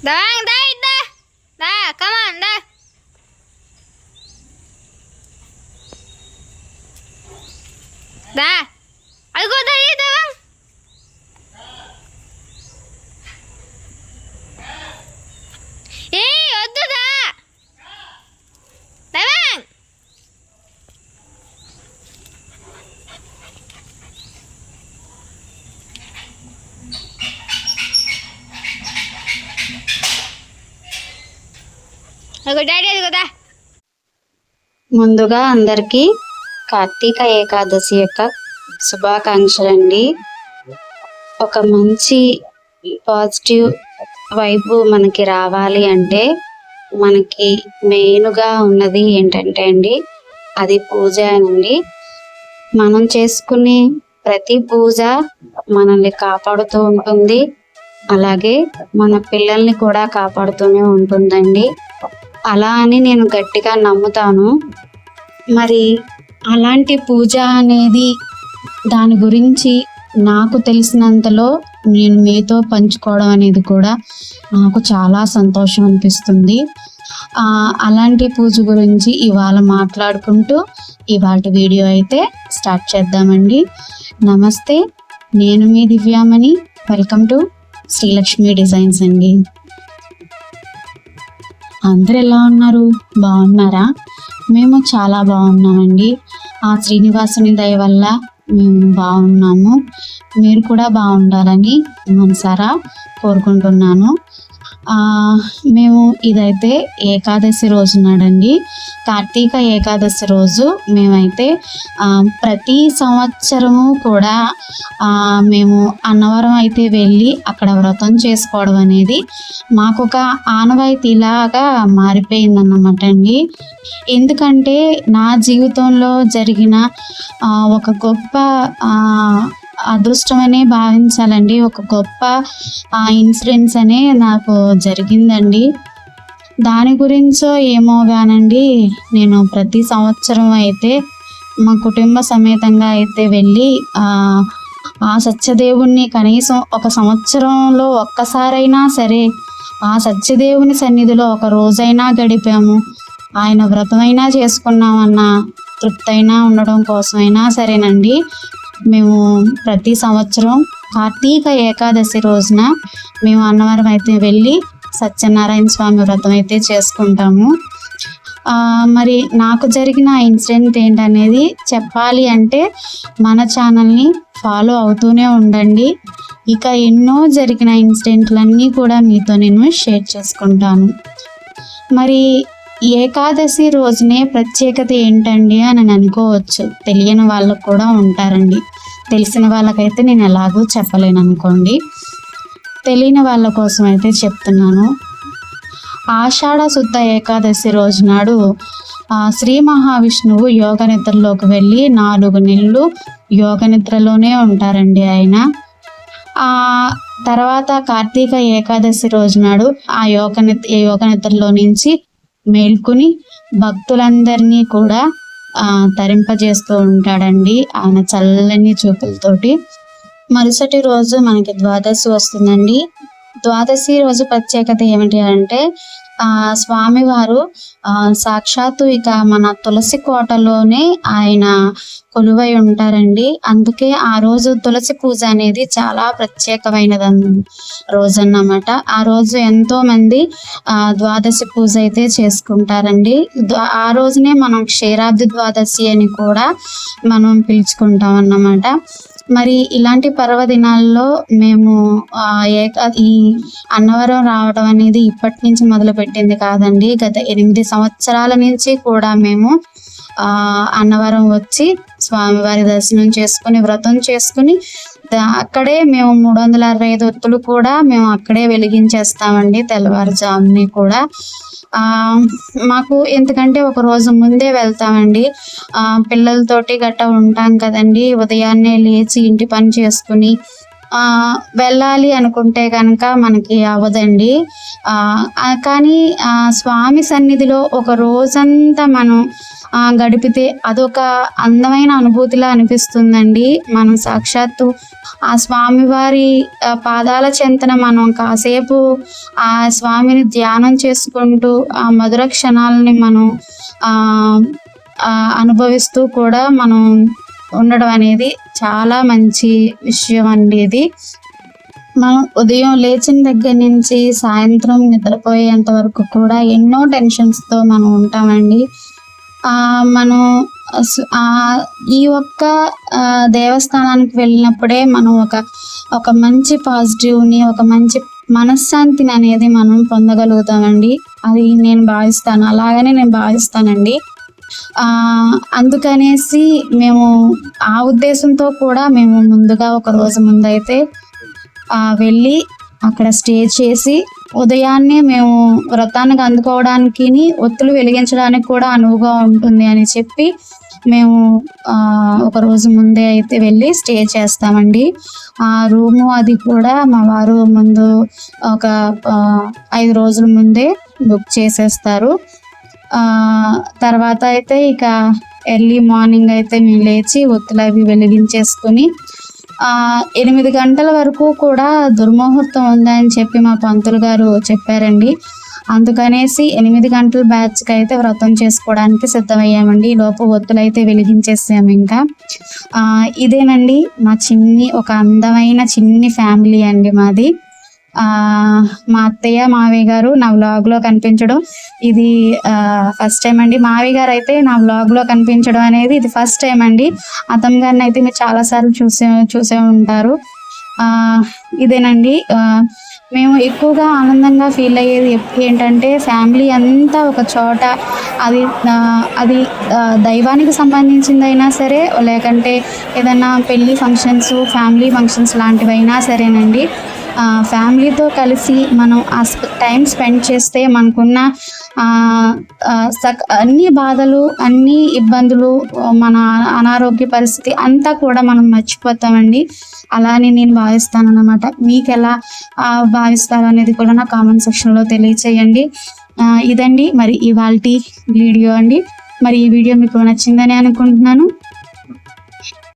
Dang, dai, da. Da, come on, da. Da. Aku dah hidup. Daddy ముందుగా అందరికీ కార్తీక ఏకాదశి యొక్క శుభాకాంక్షలు అండి ఒక మంచి పాజిటివ్ వైపు మనకి రావాలి అంటే మనకి మెయిన్గా ఉన్నది ఏంటంటే అండి అది పూజ అండి మనం చేసుకునే ప్రతి పూజ మనల్ని కాపాడుతూ ఉంటుంది. అలాగే మన పిల్లల్ని కూడా కాపాడుతూనే ఉంటుందండి. అలా అని నేను గట్టిగా నమ్ముతాను. మరి అలాంటి పూజ అనేది దాని గురించి నాకు తెలిసినంతలో నేను మీతో పంచుకోవడం అనేది కూడా నాకు చాలా సంతోషం అనిపిస్తుంది. అలాంటి పూజ గురించి ఇవాళ మాట్లాడుకుంటూ ఇవాళ వీడియో అయితే స్టార్ట్ చేద్దామండి. నమస్తే నేను మీ Divyamani. Welcome to Srilakshmi designs అండి. అందరు ఎలా ఉన్నారు? బాగున్నారా? మేము చాలా బాగున్నామండి. ఆ శ్రీనివాసుని దయ వల్ల మేము బాగున్నాము. మీరు కూడా బాగుండాలని మనసారా కోరుకుంటున్నాను. మేము ఇదైతే ఏకాదశి రోజు నాడండి కార్తీక ఏకాదశి రోజు మేమైతే ప్రతి సంవత్సరము కూడా మేము అన్నవరం అయితే వెళ్ళి అక్కడ వ్రతం చేసుకోవడం అనేది మాకు ఒక ఆనవాయితీలాగా మారిపోయిందన్నమాట అండి. ఎందుకంటే నా జీవితంలో జరిగిన ఒక గొప్ప అదృష్టమనే భావించాలండి. ఒక గొప్ప ఆ ఇన్సిడెంట్స్ అనే నాకు జరిగిందండి. దాని గురించో ఏమో గానండి నేను ప్రతి సంవత్సరం అయితే మా కుటుంబ సమేతంగా అయితే వెళ్ళి ఆ ఆ సత్యదేవుణ్ణి కనీసం ఒక సంవత్సరంలో ఒక్కసారైనా సరే ఆ సత్యదేవుని సన్నిధిలో ఒక రోజైనా గడిపాము. ఆయన వ్రతమైనా చేసుకున్నామన్న తృప్తైనా ఉండడం కోసమైనా సరేనండి. మేము ప్రతి సంవత్సరం కార్తీక ఏకాదశి రోజున మేము అన్నవరం అయితే వెళ్ళి సత్యనారాయణ స్వామి వ్రతం అయితే చేసుకుంటాము. మరి నాకు జరిగిన ఇన్సిడెంట్ ఏంటనేది చెప్పాలి అంటే మన ఛానల్ని ఫాలో అవుతూనే ఉండండి. ఇక ఎన్నో జరిగిన ఇన్సిడెంట్లన్నీ కూడా మీతో నేను షేర్ చేసుకుంటాను. మరి ఏకాదశి రోజునే ప్రత్యేకత ఏంటండి అని అనుకోవచ్చు. తెలియని వాళ్ళకు కూడా ఉంటారండి. తెలిసిన వాళ్ళకైతే నేను ఎలాగో చెప్పలేను అనుకోండి తెలియని వాళ్ళ కోసం అయితే చెప్తున్నాను. ఆషాఢ శుద్ధ ఏకాదశి రోజు నాడు ఆ, శ్రీ మహావిష్ణువు యోగ నిద్రలోకి వెళ్ళి నాలుగు నెలలు యోగ నిద్రలోనే ఉంటారండి ఆయన. ఆ తర్వాత కార్తీక ఏకాదశి రోజు నాడు ఆ యోగ నిద్ర యోగ నిద్రలో నుంచి మేల్కొని భక్తులందరినీ కూడా తరింపజేస్తూ ఉంటాడండి ఆయన చల్లని చూపులతోటి. మరుసటి రోజు మనకి ద్వాదశి వస్తుందండి. ద్వాదశి రోజు ప్రత్యేకత ఏమిటి అంటే ఆ స్వామివారు సాక్షాత్తు ఇక మన తులసి కోటలోనే ఆయన కొలువై ఉంటారండి. అందుకే ఆ రోజు తులసి పూజ అనేది చాలా ప్రత్యేకమైనది రోజు అన్నమాట ఆ రోజు ఎంతో మంది ద్వాదశి పూజ అయితే చేసుకుంటారండి. ఆ రోజునే మనం క్షీరాబ్ది ద్వాదశి అని కూడా మనం పిలుచుకుంటాం అన్నమాట మరి ఇలాంటి పర్వదినాల్లో మేము ఏక ఈ అన్నవరం రావడం అనేది ఇప్పటి నుంచి మొదలుపెట్టింది కాదండి. గత ఎనిమిది సంవత్సరాల నుంచి కూడా మేము అన్నవరం వచ్చి స్వామివారి దర్శనం చేసుకుని వ్రతం చేసుకుని అక్కడే మేము మూడు వందల అరవై ఐదు ఒత్తులు కూడా మేము అక్కడే వెలిగించేస్తామండి తెల్లవారుజాముని కూడా. ఆ మాకు ఎందుకంటే ఒక రోజు ముందే వెళ్తామండి. ఆ పిల్లలతోటి గట్ట ఉంటాం కదండి. ఉదయాన్నే లేచి ఇంటి పని చేసుకుని వెళ్ళాలి అనుకుంటే కనుక మనకి అవ్వదండి. కానీ స్వామి సన్నిధిలో ఒక రోజంతా మనం గడిపితే అదొక అందమైన అనుభూతిలా అనిపిస్తుందండి. మనం సాక్షాత్తు ఆ స్వామివారి పాదాల చెంతన మనం కాసేపు ఆ స్వామిని ధ్యానం చేసుకుంటూ ఆ మధుర క్షణాలని మనం అనుభవిస్తూ కూడా మనం ఉండడం అనేది చాలా మంచి విషయం అండి ఇది. మనం ఉదయం లేచిన దగ్గర నుంచి సాయంత్రం నిద్రపోయేంత వరకు కూడా ఎన్నో టెన్షన్స్తో మనం ఉంటామండి. మనం ఈ ఒక్క దేవస్థానానికి వెళ్ళినప్పుడే మనం ఒక ఒక మంచి పాజిటివ్ని ఒక మంచి మనశ్శాంతిని అనేది మనం పొందగలుగుతామండి. అది నేను భావిస్తాను. అలాగనే నేను భావిస్తానండి. అందుకనేసి మేము ఆ ఉద్దేశంతో కూడా మేము ముందుగా ఒక రోజు ముందైతే వెళ్ళి అక్కడ స్టే చేసి ఉదయాన్నే మేము వ్రతానికి అందుకోవడానికి ఒత్తులు వెలిగించడానికి కూడా అనువుగా ఉంటుంది అని చెప్పి మేము ఒక రోజు ముందే అయితే వెళ్ళి స్టే చేస్తామండి. ఆ రూము అది కూడా మా వారు ముందు ఒక ఐదు రోజుల ముందే బుక్ చేసేస్తారు. తర్వాత అయితే ఇక ఎర్లీ మార్నింగ్ అయితే మేము లేచి ఒత్తులు అవి వెలిగించేసుకుని ఎనిమిది గంటల వరకు కూడా దుర్ముహూర్తం ఉందని చెప్పి మా పంతులు గారు చెప్పారండి. అందుకనేసి ఎనిమిది గంటల బ్యాచ్కి అయితే వ్రతం చేసుకోవడానికి సిద్ధమయ్యామండి. ఈ లోపు ఒత్తులు అయితే వెలిగించేసాము ఇంకా. ఇదేనండి మా చిన్ని ఒక అందమైన చిన్ని ఫ్యామిలీ అండి మాది. మా అత్తయ్య మావయ్య గారు నా వ్లాగ్లో కనిపించడం. ఇది ఫస్ట్ టైం అండి. మావయ్య గారు అయితే నా వ్లాగ్లో కనిపించడం అనేది ఇది ఫస్ట్ టైం అండి. అతమ్ గారిని అయితే మీరు చాలాసార్లు చూసే చూసే ఉంటారు. ఇదేనండి. మేము ఎక్కువగా ఆనందంగా ఫీల్ అయ్యేది ఏంటంటే ఫ్యామిలీ అంతా ఒక చోట అది అది దైవానికి సంబంధించిందైనా సరే లేకంటే ఏదైనా పెళ్ళి ఫంక్షన్స్ ఫ్యామిలీ ఫంక్షన్స్ లాంటివైనా సరేనండి. ఫ్యామిలీతో కలిసి మనం ఆ టైం స్పెండ్ చేస్తే మనకున్న సక్ అన్ని బాధలు అన్ని ఇబ్బందులు మన అనారోగ్య పరిస్థితి అంతా కూడా మనం మర్చిపోతామండి. అలానే నేను భావిస్తాను అనమాట మీకు ఎలా భావిస్తారు అనేది కూడా నా కామెంట్ సెక్షన్లో తెలియచేయండి. ఇదండి. మరి ఇవాళ వీడియో అండి. మరి ఈ వీడియో మీకు నచ్చిందని అనుకుంటున్నాను.